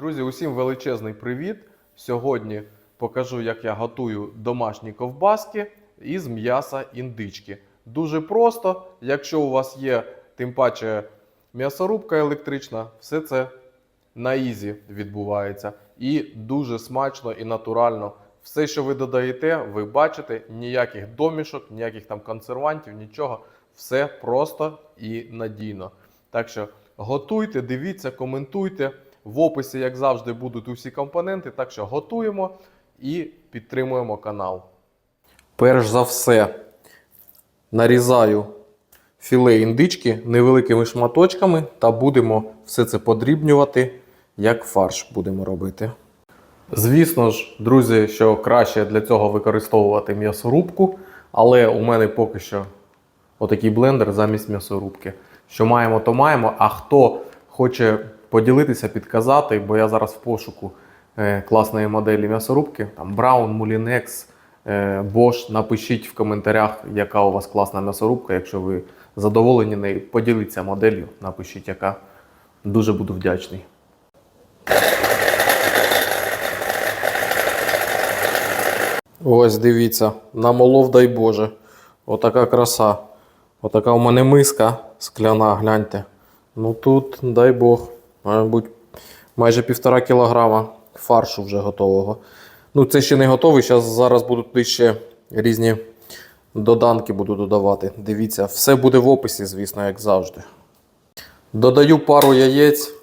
Друзі, усім величезний привіт! Сьогодні покажу, як я готую домашні ковбаски із м'яса індички. Дуже просто, якщо у вас є тим паче м'ясорубка електрична, все це на ізі відбувається. І дуже смачно і натурально. Все, що ви додаєте, ви бачите, ніяких домішок, ніяких там консервантів, нічого. Все просто і надійно. Так що готуйте, дивіться, коментуйте. В описі, як завжди, будуть усі компоненти. Так що готуємо і підтримуємо канал. Перш за все, нарізаю філе індички невеликими шматочками та будемо все це подрібнювати, як фарш будемо робити. Звісно ж, друзі, що краще для цього використовувати м'ясорубку, але у мене поки що отакий блендер замість м'ясорубки. Що маємо, то маємо. А хто хоче поділитися, підказати, бо я зараз в пошуку е, класної моделі м'ясорубки, там Brown, Moulinex, е, Bosch, напишіть в коментарях, яка у вас класна м'ясорубка. Якщо ви задоволені нею, поділіться моделлю, напишіть, яка. Дуже буду вдячний. Ось дивіться, намолов, дай Боже. Отака краса. Отака у мене миска скляна, гляньте. Ну тут, дай Бог, мабуть, майже півтора кілограма фаршу вже готового. Ну, це ще не готовий. Зараз, зараз буду туди ще різні доданки буду додавати. Дивіться, все буде в описі, звісно, як завжди. Додаю пару яєць.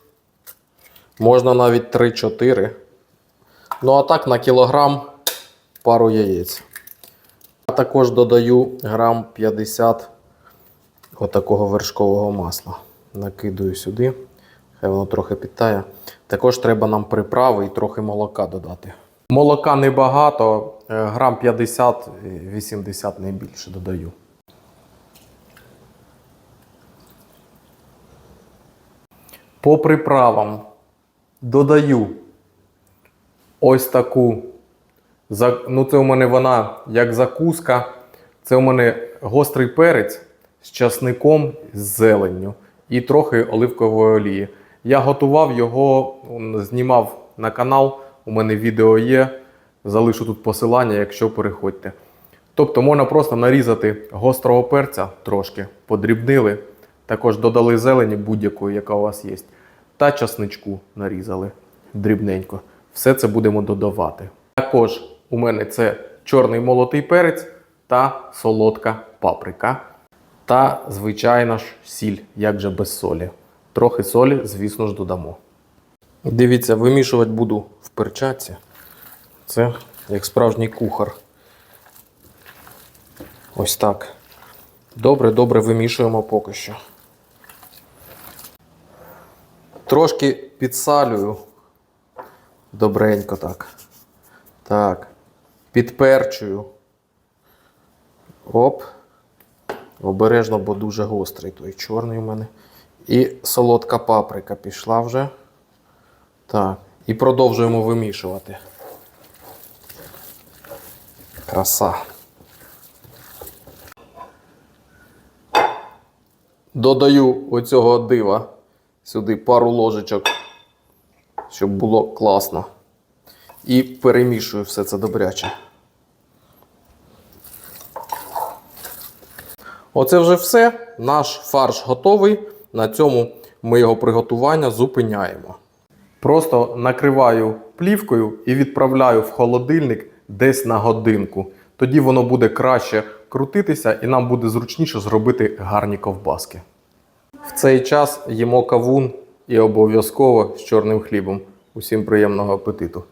Можна навіть 3-4. Ну, а так на кілограм пару яєць. А також додаю грам 50 отакого вершкового масла. Накидую сюди, хай воно трохи підтає. Також треба нам приправи і трохи молока додати. Молока небагато, е, грам 50-80 не більше додаю. По приправам додаю ось таку. Ну, це у мене вона як закуска. Це у мене гострий перець з часником, з зеленню і трохи оливкової олії. Я готував його, знімав на канал. У мене відео є. Залишу тут посилання, якщо переходьте. Тобто можна просто нарізати гострого перця трошки, подрібнили. Також додали зелені будь-якої, яка у вас є. Та часничку нарізали дрібненько. Все це будемо додавати. Також у мене це чорний молотий перець та солодка паприка. Та, звичайно ж, сіль, як же без солі. Трохи солі, звісно ж, додамо. Дивіться, вимішувати буду в перчатці. Це як справжній кухар. Ось так. Добре, добре вимішуємо поки що. Трошки підсалюю. Добренько так. Так. Підперчую. Оп. Обережно, бо дуже гострий той чорний у мене. І солодка паприка пішла вже. Так. І продовжуємо вимішувати. Краса. Додаю оцього дива сюди пару ложечок, щоб було класно. І перемішую все це добряче. Оце вже все. Наш фарш готовий. На цьому ми його приготування зупиняємо. Просто накриваю плівкою і відправляю в холодильник десь на годинку. Тоді воно буде краще крутитися і нам буде зручніше зробити гарні ковбаски. В цей час їмо кавун і обов'язково з чорним хлібом. Усім приємного апетиту.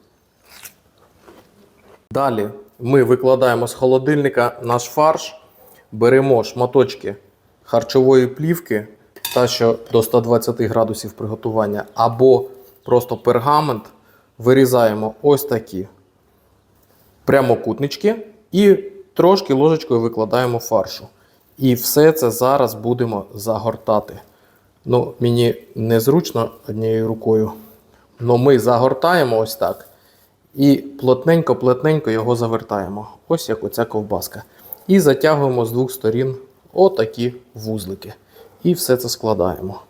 Далі ми викладаємо з холодильника наш фарш, беремо шматочки харчової плівки, та що до 120 градусів приготування, або просто пергамент, вирізаємо ось такі прямокутнички і трошки ложечкою викладаємо фаршу. І все це зараз будемо загортати. Ну, мені незручно однією рукою. але ми загортаємо ось так. І плотненько-плотненько його завертаємо. Ось як оця ковбаска. І затягуємо з двох сторін отакі вузлики. І все це складаємо.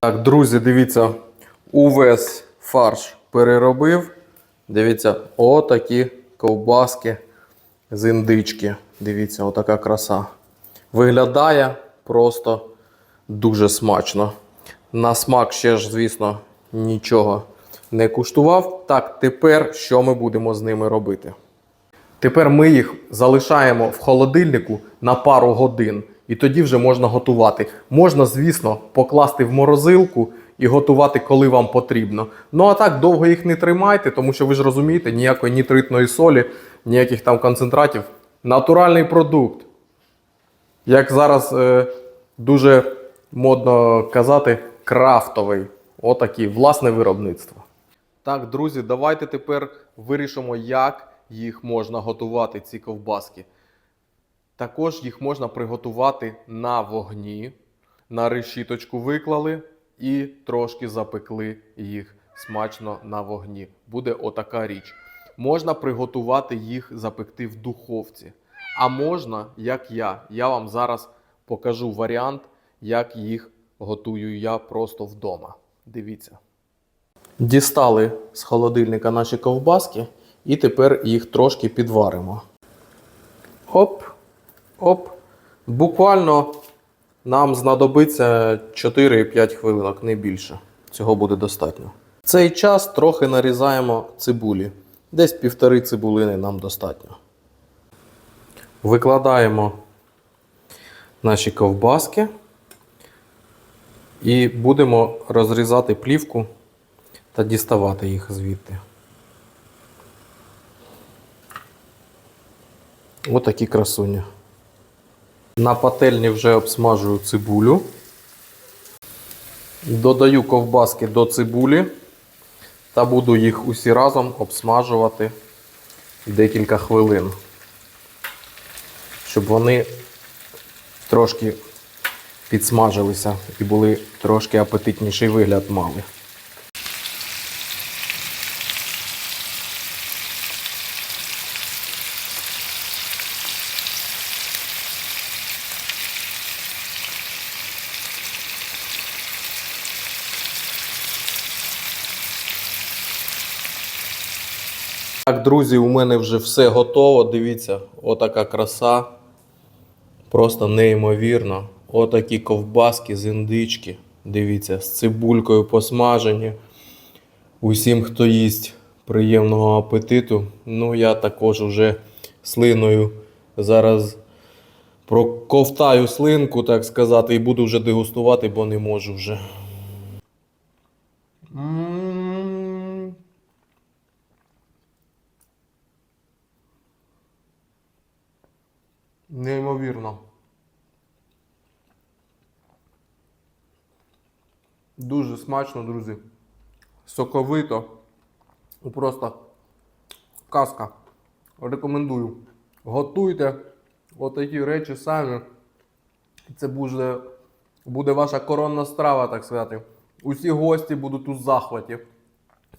Так, друзі, дивіться, увесь фарш переробив. Дивіться, отакі ковбаски з індички. Дивіться, отака краса. Виглядає просто дуже смачно. На смак ще ж, звісно, нічого не куштував. Так, тепер що ми будемо з ними робити? Тепер ми їх залишаємо в холодильнику на пару годин, і тоді вже можна готувати. Можна, звісно, покласти в морозилку і готувати, коли вам потрібно. Ну а так довго їх не тримайте, тому що ви ж розумієте, ніякої нітритної солі, ніяких там концентратів. Натуральний продукт. Як зараз е, дуже модно казати, крафтовий. Отакий, власне виробництво. Так, друзі, давайте тепер вирішимо, як їх можна готувати, ці ковбаски. Також їх можна приготувати на вогні, на решіточку виклали і трошки запекли їх смачно на вогні. Буде отака річ. Можна приготувати їх, запекти в духовці. А можна, як я. Я вам зараз покажу варіант, як їх готую я просто вдома. Дивіться. Дістали з холодильника наші ковбаски і тепер їх трошки підваримо. Оп, оп. Буквально нам знадобиться 4-5 хвилинок, не більше. Цього буде достатньо. В цей час трохи нарізаємо цибулі. Десь півтори цибулини нам достатньо. Викладаємо наші ковбаски і будемо розрізати плівку та діставати їх звідти. Отакі красуні. На пательні вже обсмажую цибулю. Додаю ковбаски до цибулі та буду їх усі разом обсмажувати декілька хвилин, щоб вони трошки підсмажилися і були трошки апетитніший вигляд мали. Так, друзі, у мене вже все готово. Дивіться, отака краса. Просто неймовірно. Отакі ковбаски з індички. Дивіться, з цибулькою посмажені. Усім, хто їсть приємного апетиту. Ну, я також уже слиною зараз проковтаю слинку, так сказати, і буду вже дегустувати, бо не можу вже. Неймовірно. Дуже смачно, друзі. Соковито. Просто казка. Рекомендую. Готуйте отакі речі самі. Це буде, буде ваша коронна страва, так сказати. Усі гості будуть у захваті,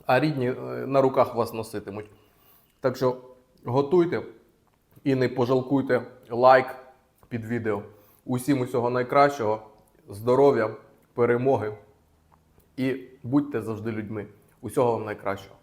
а рідні е, на руках вас носитимуть. Так що готуйте і не пожалкуйте лайк під відео. Усім усього найкращого, здоров'я, перемоги і будьте завжди людьми. Усього вам найкращого.